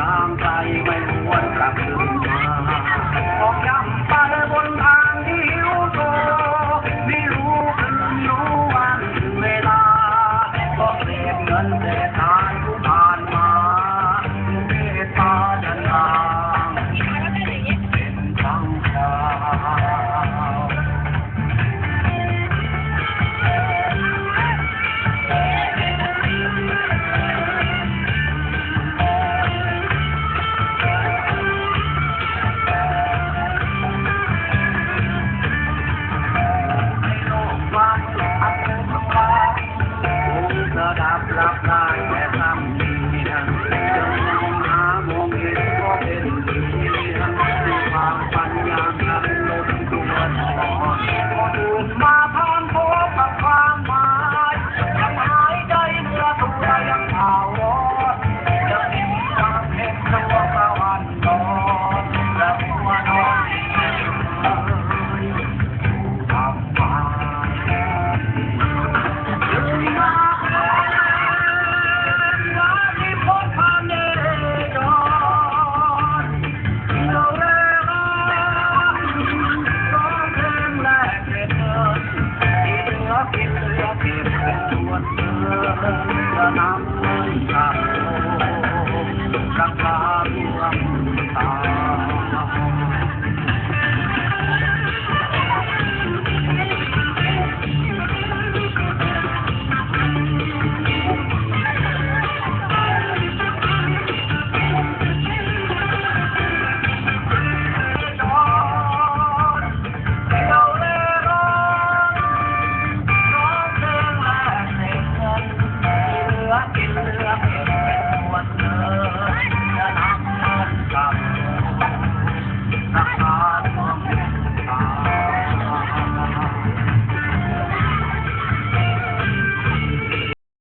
ตามใจไม่ควรกลับคืนมาบอกย้ำไปบนทางที่หิวโไม่รู้สูดวันเวลาบอกเรีเงินแต่ทาย Blah blah blah. Thank you.